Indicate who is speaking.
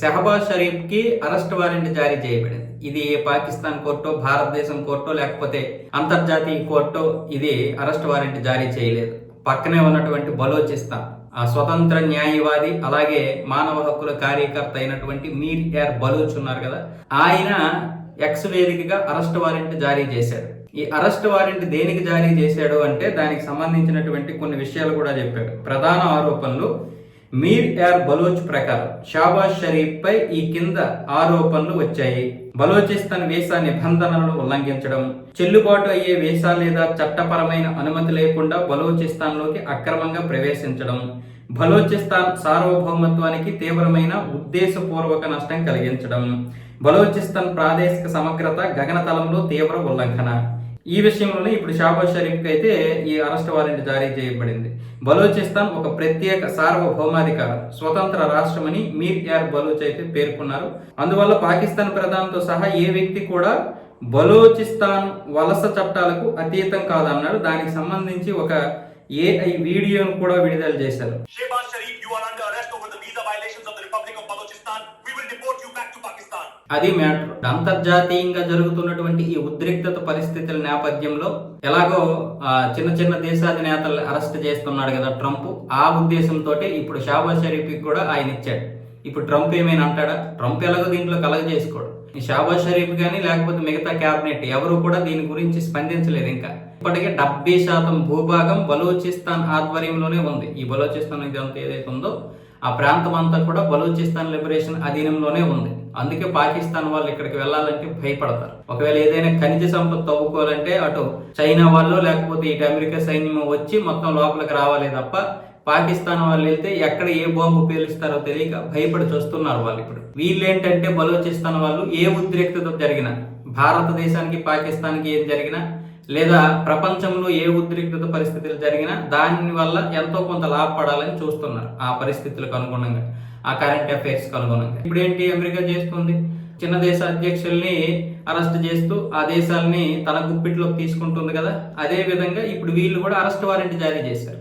Speaker 1: Shehbaz షరీఫ్కి arrest warrant జారీ చేయబడింది. ఇది ఏ పాకిస్తాన్ కోర్టు భారతదేశం కోర్టు లేకపోతే అంతర్జాతీయ కోర్టు ఇది అరెస్ట్ వారెంట్ జారీ చేయలేదు. పక్కనే ఉన్నటువంటి బలోచిస్తాన్ ఆ స్వతంత్ర న్యాయవాది అలాగే మానవ హక్కుల కార్యకర్త అయినటువంటి మీర్ యార్ బలూచ్ ఉన్నారు కదా ఆయన ఎక్స్ వేదికగా అరెస్ట్ వారెంట్ జారీ చేశాడు. ఈ అరెస్ట్ వారెంట్ దేనికి జారీ చేశాడు అంటే దానికి సంబంధించినటువంటి కొన్ని విషయాలు కూడా చెప్పాడు. ప్రధాన ఆరోపణలు మీర్ యార్ బలోచ్ ప్రకారం షాబాజ్ షరీఫ్ పై ఈ కింద ఆరోపణలు వచ్చాయి. బలోచిస్తాన్ వీసా నిబంధనలను ఉల్లంఘించడం చెల్లుబాటు అయ్యే వీసా లేదా చట్టపరమైన అనుమతి లేకుండా బలోచిస్తాన్లోకి అక్రమంగా ప్రవేశించడం బలోచిస్తాన్ సార్వభౌమత్వానికి తీవ్రమైన ఉద్దేశపూర్వక నష్టం కలిగించడం బలోచిస్తాన్ ప్రాదేశిక సమగ్రత గగనతలంలో తీవ్ర ఉల్లంఘన. ఈ విషయంలోనే ఇప్పుడు షాబాజ్ షరీఫ్కి అయితే ఈ అరెస్ట్ వారెంట్ జారీ చేయబడింది. బలోచిస్తాన్ ఒక ప్రత్యేక సార్వభౌమాధికారం స్వతంత్ర రాష్ట్రమని మీర్ యార్ బలూచ్ అయితే పేర్కొన్నారు. అందువల్ల పాకిస్తాన్ ప్రధానితో సహా ఏ వ్యక్తి కూడా బలోచిస్తాన్ వలస చట్టాలకు అతీతం కాదన్నాడు. దానికి సంబంధించి ఒక ఏఐ వీడియోను కూడా విడుదల చేశారు. అది మ్యాటర్. అంతర్జాతీయంగా జరుగుతున్నటువంటి ఈ ఉద్రిక్తత పరిస్థితుల నేపథ్యంలో ఎలాగో చిన్న చిన్న దేశాధినేతలు అరెస్ట్ చేస్తున్నాడు కదా ట్రంప్. ఆ ఉద్దేశంతో ఇప్పుడు షాబాజ్ షరీఫ్కి కూడా ఆయన ఇచ్చాడు. ఇప్పుడు ట్రంప్ ఏమైనా అంటాడా? ట్రంప్ ఎలాగో దీంట్లో కలగ చేసుకోడు. ఈ షాబాజ్ షరీఫ్ కానీ లేకపోతే మిగతా క్యాబినెట్ ఎవరు కూడా దీని గురించి స్పందించలేదు ఇంకా. ఇప్పటికే డెబ్బై శాతం భూభాగం బలూచిస్తాన్ ఆధ్వర్యంలోనే ఉంది. ఈ బలూచిస్తాన్ ఇదంతా ఏదైతే ఉందో ఆ ప్రాంతం అంతా కూడా బలూచిస్తాన్ లిబరేషన్ అధీనంలోనే ఉంది. అందుకే పాకిస్తాన్ వాళ్ళు ఇక్కడికి వెళ్ళాలంటే భయపడతారు. ఒకవేళ ఏదైనా ఖనిజ సంపద తవ్వుకోవాలంటే అటు చైనా వాళ్ళు లేకపోతే ఇటు అమెరికా సైన్యం వచ్చి మొత్తం లోపలికి రావాలి తప్ప పాకిస్తాన్ వాళ్ళు వెళ్తే ఎక్కడ ఏ బాంబు పేలుస్తారో తెలియక భయపడి చూస్తున్నారు వాళ్ళు ఇప్పుడు. వీళ్ళేంటంటే బలూచిస్తాన్ వాళ్ళు ఏ ఉద్రిక్తత జరిగినా భారతదేశానికి పాకిస్తాన్కి ఏం జరిగినా లేదా ప్రపంచంలో ఏ ఉద్రిక్తత పరిస్థితులు జరిగినా దాని వల్ల ఎంతో కొంత లాభపడాలని చూస్తున్నారు ఆ పరిస్థితులకు అనుగుణంగా ఆ కరెంట్ అఫైర్స్కి అనుగుణంగా. ఇప్పుడు ఏంటి అమెరికా చేస్తుంది? చిన్న దేశ అధ్యక్షుల్ని అరెస్ట్ చేస్తూ ఆ దేశాలని తన గుప్పిట్లోకి తీసుకుంటుంది కదా. అదే విధంగా ఇప్పుడు వీళ్ళు కూడా అరెస్ట్ వారెంట్ జారీ చేశారు.